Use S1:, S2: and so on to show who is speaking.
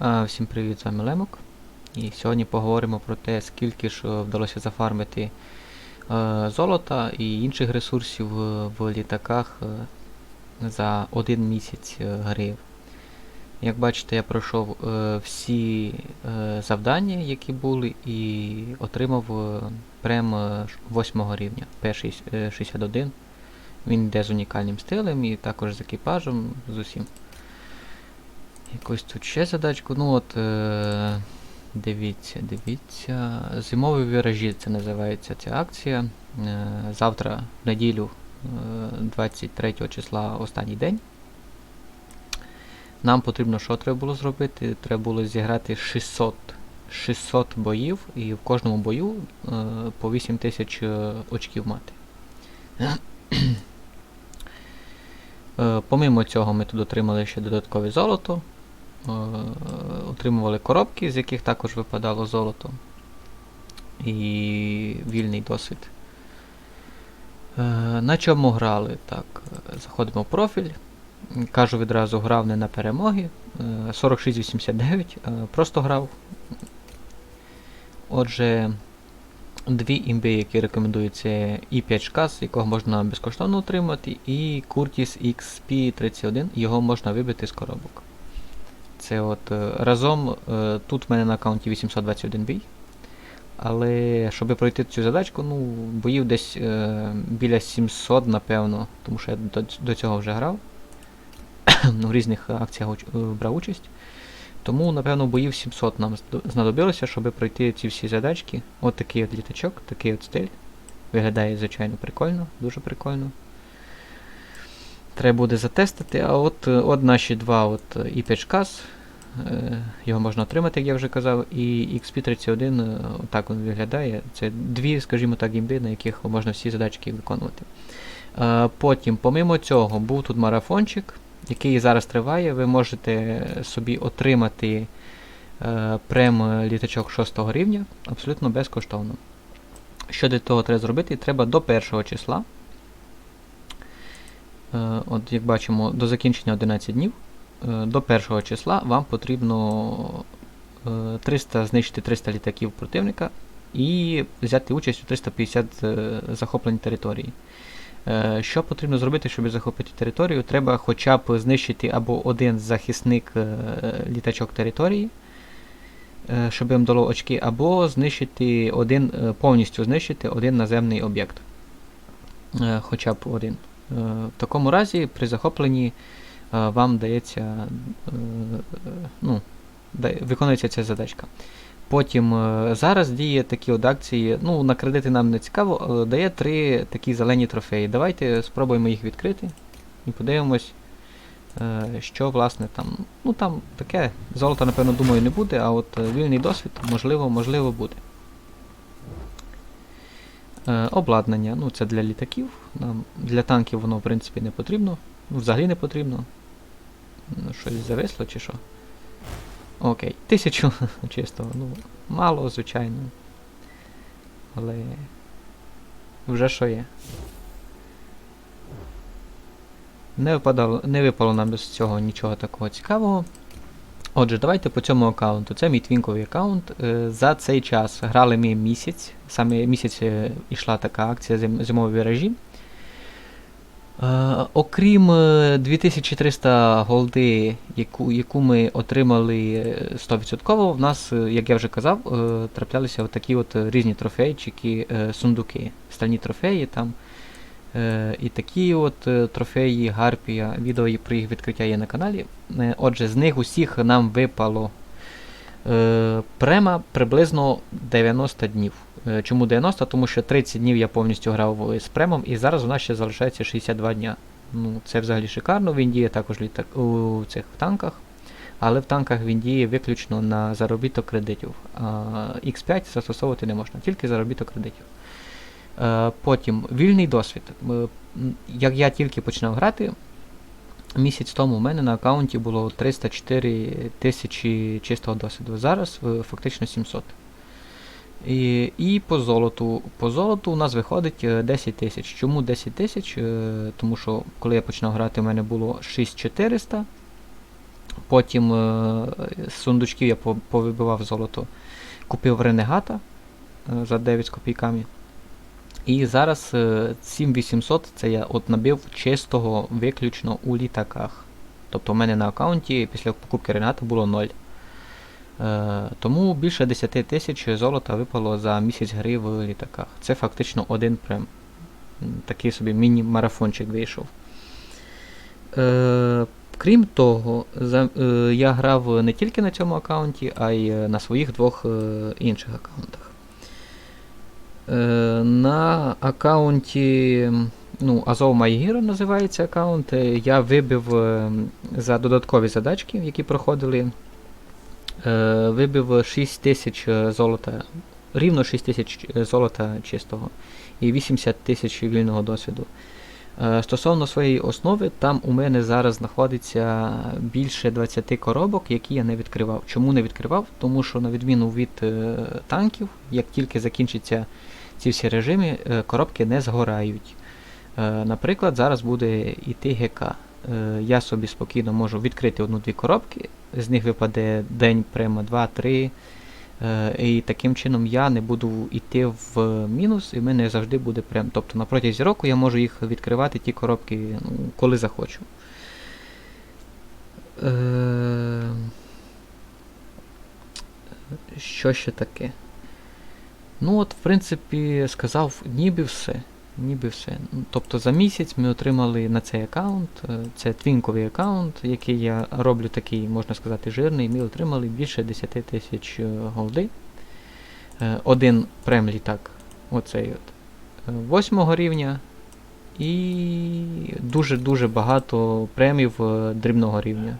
S1: Всім привіт, з вами Лемок. І сьогодні поговоримо про те, скільки ж е, вдалося зафармити е, золота і інших ресурсів е, в літаках за один місяць гри. Як бачите, я пройшов всі завдання, які були, і отримав прем 8 рівня P61. Він йде з унікальним стилем і також з екіпажем, з усім. Якось тут ще задачку. Ну от. Е, дивіться, дивіться. Зимові віражі це називається ця акція. Е, завтра, в неділю, е, 23 числа, останній день. Нам потрібно що треба було зробити? Треба було зіграти 600, 600 боїв і в кожному бою е, по 8000 е, очків мати. Е, Помимо цього ми тут отримали ще додаткове золото. Е, Отримували коробки, з яких також випадало золото. І вільний досвід. Е, На чому грали? Так, заходимо в профіль. Кажу відразу, грав не на перемоги. Е, 4689. е, Просто грав. Отже, дві імби, які рекомендують, це і 5 шкас, якого можна безкоштовно отримати, і Curtis XP31, його можна вибити з коробок. Це от е, разом е, тут в мене на аккаунті 821 бій. Але щоб пройти цю задачку, ну, боїв десь е, біля 700, напевно, тому що я до, до цього вже грав. ну, в різних акціях е, брав участь. Тому, напевно, боїв 700 нам знадобилося, щоб пройти ці всі задачки. От такий от літачок, такий от стиль. Виглядає, звичайно, прикольно, дуже прикольно. Треба буде затестити, а от, от наші два от і 5 шкас, е, його можна отримати, як я вже казав, і XP31 е, отак він виглядає. Це дві, скажімо так, гімби, на яких можна всі задачки виконувати. Е, Потім, помимо цього, був тут марафончик, який зараз триває. Ви можете собі отримати е, прем літачок 6 рівня абсолютно безкоштовно. Що для того треба зробити? Треба до 1 числа. Е, От, як бачимо, до закінчення 11 днів. Е, До 1 числа вам потрібно е, 300, знищити 300 літаків противника і взяти участь у 350 е, захоплень території. Е, Що потрібно зробити, щоб захопити територію? Треба хоча б знищити або один захисник е, літачок території, е, щоб їм дало очки, або знищити один, е, повністю знищити один наземний об'єкт. Е, Хоча б один. Е, В такому разі при захопленні е, вам дається, е, е, ну, виконується ця задачка. Потім е, зараз діє такі от акції, ну на кредити нам не цікаво, але дає три такі зелені трофеї. Давайте спробуємо їх відкрити і подивимось, е, що власне там. Ну там таке, золота, напевно, думаю, не буде, а от е, вільний досвід, можливо, можливо, буде. Е, обладнання, ну це для літаків. Нам, для танків воно в принципі не потрібно. Взагалі не потрібно. Ну, Щось зависло чи що. Окей, тисячу чисто, ну, мало, звичайно. Але вже що є. Не випадало, не випало нам з цього нічого такого цікавого. Отже, давайте по цьому аккаунту. Це мій твінковий аккаунт. Е, За цей час грали ми місяць. Саме місяць е, йшла така акція зим, зимові віражі. Е, окрім е, 2300 голди, яку, яку ми отримали е, 100%, в нас, е, як я вже казав, е, траплялися такі от е, різні трофейчики, е, сундуки, стальні трофеї там. Е, і такі от е, трофеї Гарпія, відео про їх відкриття є на каналі. Е, Отже, з них усіх нам випало е, према приблизно 90 днів. Е, Чому 90? Тому що 30 днів я повністю грав з премом, і зараз у нас ще залишається 62 дня. Ну, це взагалі шикарно. Він діє також літак у цих танках. Але в танках він діє виключно на заробіток кредитів. А X5 застосовувати не можна, тільки заробіток кредитів. Е, Потім вільний досвід. Е, Як я тільки починав грати, місяць тому у мене на аккаунті було 304 тисячі чистого досвіду. Зараз фактично 700. І, і по золоту. По золоту у нас виходить е, 10 тисяч. Чому 10 тисяч? Е, Тому що коли я починав грати, у мене було 6400. Потім е, з сундучків я повибивав золото. Купив ренегата е, за 9 з копійками. І зараз е, 7800 це я от набив чистого виключно у літаках. Тобто у мене на аккаунті після покупки Рената було 0. Е, тому більше 10 тисяч золота випало за місяць гри в літаках. Це фактично один прем. Такий собі міні-марафончик вийшов. Е, крім того, за, е, я грав не тільки на цьому аккаунті, а й е, на своїх двох е, інших аккаунтах. Е, на аккаунті ну, Azov My називається аккаунт. е, Я вибив е, за додаткові задачки, які проходили. Е, вибив 6 тисяч е, золота, рівно 6 тисяч е, золота чистого і 80 тисяч вільного досвіду. Стосовно своєї основи, там у мене зараз знаходиться більше 20 коробок, які я не відкривав. Чому не відкривав? Тому що, на відміну від танків, як тільки закінчаться ці всі режими, коробки не згорають. Наприклад, зараз буде іти ГК. Е, я собі спокійно можу відкрити одну-дві коробки, з них випаде день прямо 2-3. Е, і таким чином я не буду йти в мінус, і в мене завжди буде прям. Тобто на протязі року я можу їх відкривати, ті коробки, ну, коли захочу. Е, що ще таке? Ну от, в принципі, сказав, ніби все. Ніби все. Ну, Тобто за місяць ми отримали на цей аккаунт, е, це твінковий аккаунт, який я роблю такий, можна сказати, жирний, ми отримали більше 10 тисяч е, голди. Е, Один прем літак, оцей от, восьмого рівня. І дуже-дуже багато премів дрібного рівня.